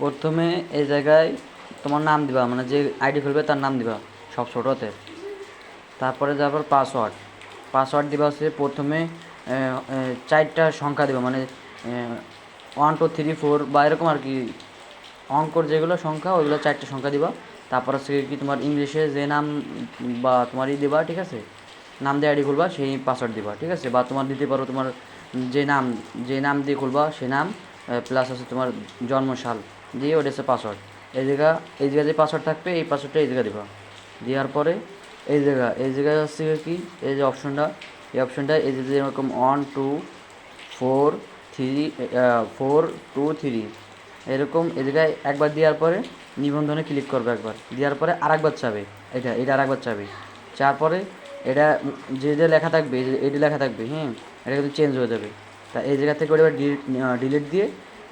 প্রথমে এই জায়গায় তোমার নাম দিবা মানে যে আইডি খুলবে তার নাম দিবা সব ছোটোতে। তারপরে যাবার পাসওয়ার্ড পাসওয়ার্ড দিবা হচ্ছে প্রথমে চারটা সংখ্যা দিবা মানে ওয়ান টু থ্রি ফোর বা এরকম আর কি। অঙ্কর যেগুলো সংখ্যা, ওইগুলো চারটে সংখ্যা দিবা। তারপর হচ্ছে কি তোমার ইংলিশে যে নাম বা তোমার ই দিবা, ঠিক আছে? নাম দিয়ে আইডি খুলবা, সেই পাসওয়ার্ড দিবা, ঠিক আছে? বা তোমার দিতে পারো তোমার যে নাম যে নাম দিয়ে খুলবা সেই নাম প্লাস হচ্ছে তোমার জন্মসাল। দিয়ে ওটা হচ্ছে পাসওয়ার্ড এই জায়গা, এই জায়গায় যে পাসওয়ার্ড থাকবে, এই পাসওয়ার্ডটা এই জায়গা দিবা। দেওয়ার পরে এই জায়গা, এই জায়গায় হচ্ছে কি? এই যে অপশনটা এই অপশনটা এই যে যেরকম one two four three four two three এরকম এই জায়গায় একবার দেওয়ার পরে নিবন্ধনে ক্লিক করবে একবার। দেওয়ার পরে আরেকবার চাবে। এটা এটা আরেকবার চাবে। চার পরে এটা যে যে লেখা থাকবে এটি লেখা থাকবে হ্যাঁ? এটা কিন্তু চেঞ্জ হয়ে যাবে। তা এই জায়গা থেকে ওটা এবার ডিলিট দিয়ে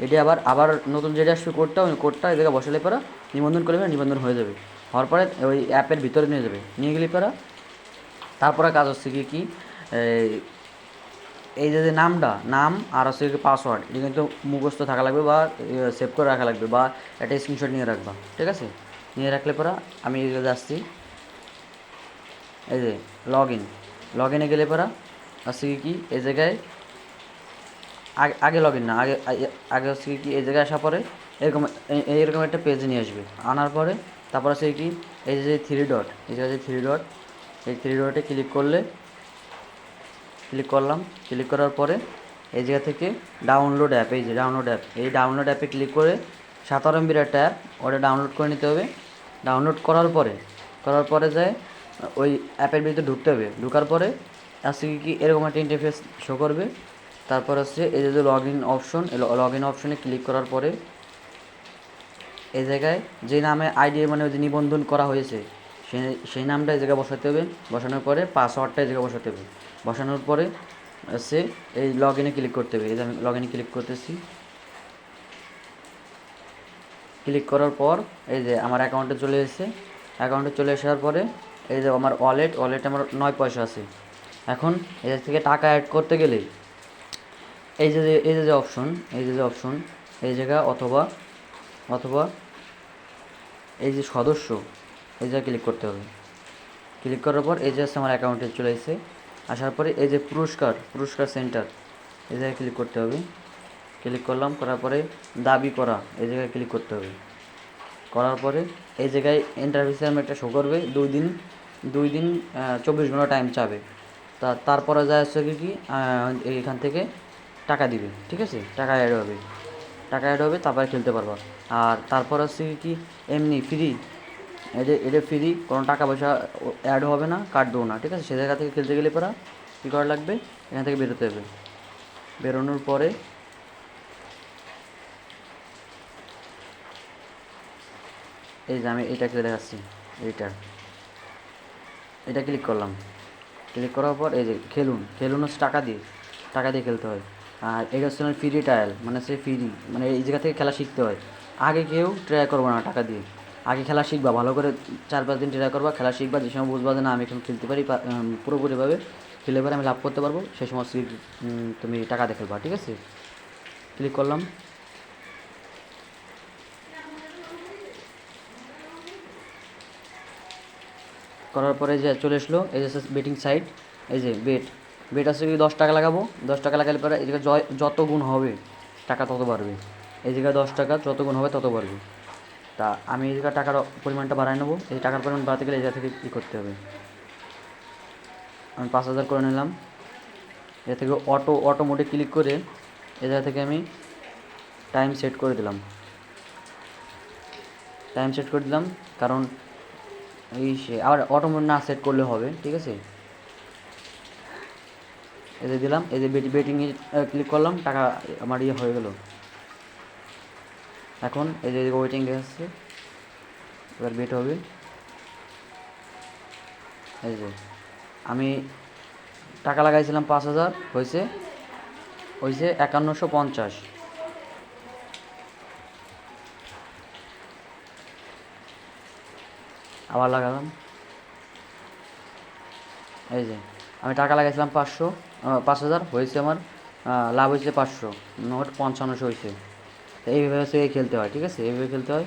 এটি আবার আবার নতুন যেটা আসবে কোডটা, ওই কোডটা জায়গায় বসালে পরে নিবন্ধন করবে নিবন্ধন হয়ে যাবে। হওয়ার পরে ওই অ্যাপের ভিতরে নিয়ে যাবে। নিয়ে গেলে পরে তারপরে কাজ হচ্ছে কি কি, এই যে নামটা, নাম আর হচ্ছে কি পাসওয়ার্ড এটা কিন্তু মুখস্থ থাকা লাগবে বা সেভ করে রাখা লাগবে বা একটা স্ক্রিনশট নিয়ে রাখবা, ঠিক আছে? নিয়ে রাখলে পরে আমি এই জায়গায় যাচ্ছি, এই যে লগ ইন লগ ইনে গেলে পরে কি কি, এই জায়গায় আগে আগে লগ ইন না, আগে আগে- হচ্ছে কি এই জায়গায় আসার পরে এরকম এইরকম একটা পেজ নিয়ে আসবে। আনার পরে তারপর হচ্ছে কি, এই যে থ্রি ডট এই যে থ্রি ডট এই থ্রি ডটে ক্লিক করলে ক্লিক করলাম ক্লিক করার পরে এই জায়গা থেকে ডাউনলোড অ্যাপ এই যে ডাউনলোড অ্যাপ এই ডাউনলোড অ্যাপে ক্লিক করে সাতার এমবির একটা অ্যাপ ওটা ডাউনলোড করে নিতে হবে। ডাউনলোড করার পরে করার পরে যায় ওই অ্যাপের ভিতরে ঢুকতে হবে। ঢুকার পরে আসছে কি কি এরকম একটা ইন্টারফেস শো করবে। তারপর হচ্ছে এই যে log in option log in অপশনে ক্লিক করার পরে এই জায়গায় যে নামে আইডি মানে যে নিবন্ধন করা হয়েছে সেই সেই নামটা এই জায়গায় বসাতে হবে। বসানোর পরে পাসওয়ার্ডটা এই জায়গায় বসাতে হবে। বসানোর পরে সে এই লগ ইনে ক্লিক করতে হবে। এই যে আমি লগ ইনে ক্লিক করতেছি। ক্লিক করার পর এই যে আমার অ্যাকাউন্টে চলে এসেছে। অ্যাকাউন্টে চলে আসার পরে এই যে আমার ওয়ালেট ওয়ালেটে আমার নয় পয়সা আছে। এখন এই থেকে টাকা অ্যাড করতে গেলে এই যে এই যে যে অপশন এই যে যে অপশন এই জায়গা অথবা অথবা এই যে সদস্য এই জায়গায় ক্লিক করতে হবে। ক্লিক করার পর এই যে হচ্ছে আমার অ্যাকাউন্টে চলে এসেছে। আসার পরে এই যে পুরস্কার পুরস্কার সেন্টার এই জায়গায় ক্লিক করতে হবে। ক্লিক করলাম করার পরে দাবি করা এই জায়গায় ক্লিক করতে হবে। করার পরে এই জায়গায় ইন্টারভিউসে আমি একটা শো করবে দুই দিন দুই দিন চব্বিশ ঘণ্টা টাইম চাবে। তা তারপরে যা হচ্ছে কি আহ, থেকে টাকা দিবে, ঠিক আছে? টাকা অ্যাড হবে। টাকা অ্যাড হবে, তারপরে খেলতে পারবা। আর তারপর হচ্ছে কি, এমনি ফ্রি এটা এটা ফ্রি কোনো টাকা পয়সা অ্যাড হবে না কাটবেও না, ঠিক আছে? সে জায়গা থেকে খেলতে গেলে পরা কী করা লাগবে? এখান থেকে বেরোতে হবে। বেরোনোর পরে এই যে আমি এটা ক্লিক দেখাচ্ছি এইটা। এটা ক্লিক করলাম। ক্লিক করার পর এই যে, খেলুন। খেলুন হচ্ছে টাকা দিয়ে। টাকা দিয়ে খেলতে হয়। আর এটা হচ্ছে ফ্রি ট্রায়াল মানে সে ফ্রি মানে এই জায়গা থেকে খেলা শিখতে হয়। আগে কেউ ট্রাই করব না টাকা দিয়ে। আগে খেলা শিখবা, ভালো করে চার পাঁচ দিন ট্রাই করবা, খেলা শিখবা, যে সময় বুঝবা যে না, আমি এখন খেলতে পারি পুরোপুরিভাবে খেলে পরে আমি লাভ করতে পারব সেই সময় সি- তুমি টাকা দিয়ে খেলবা, ঠিক আছে? ক্লিক করলাম। করার পরে যে চলে আসলো, এই যে বেটিং সাইট এই যে বেট বেট আছে কি দশ টাকা লাগাবো। দশ টাকা লাগালে পরে জয়- যত গুণ হবে, টাকা তত বাড়বে। জায়গায় দশ টাকা, যত গুণ হবে, তত বাড়বে। তা আমি জায়গায় টাকার পরিমাণটা বাড়ায় নেব। এই টাকার পরিমাণ বাড়াতে গেলে জায়গা থেকে কী করতে হবে। আমি পাঁচ হাজার করে নিলাম। এ থেকে অটো অটো মোডে ক্লিক করে এ জায়গা থেকে আমি টাইম সেট করে দিলাম। টাইম সেট করে দিলাম, কারণ এই সে, আবার অটো মোড না সেট করলে হবে, ঠিক আছে? এই যে দিলাম, এই যে বেটি বেটিংয়ে ক্লিক করলাম, টাকা আমার ইয়ে হয়ে গেল। এখন এই যে ওয়েটিং দেখাচ্ছে এবার বেট হবে। এই যে, আমি টাকা লাগাইছিলাম পাঁচ হাজার, হয়েছে হয়েছে একান্নশো পঞ্চাশ। আবার লাগালাম। এই যে, আমি টাকা লাগাইছিলাম পাঁচশো। পাঁচ হাজার হয়েছে আমার। লাভ হয়েছে পাঁচশো, মোট পঞ্চান্নশো হয়েছে। তো এইভাবে হচ্ছে খেলতে হয়, ঠিক আছে? এইভাবে খেলতে হয়।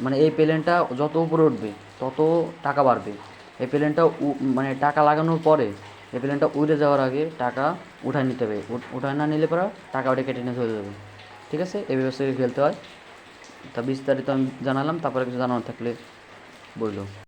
মানে এই প্লেনটা যত উপরে উঠবে, তত টাকা বাড়বে। এই প্লেনটা মানে টাকা লাগানোর পরে এই প্লেনটা উড়ে যাওয়ার আগে টাকা উঠায় নিতে হবে। উঠ- উঠায় না নিলে পরে টাকা ওটা কেটে নিয়ে চলে যাবে। ঠিক আছে? এই ব্যবস্থায় খেলতে হয়। তা বিস্তারিত আমি জানালাম, তারপরে কিছু জানানো থাকলে বলল।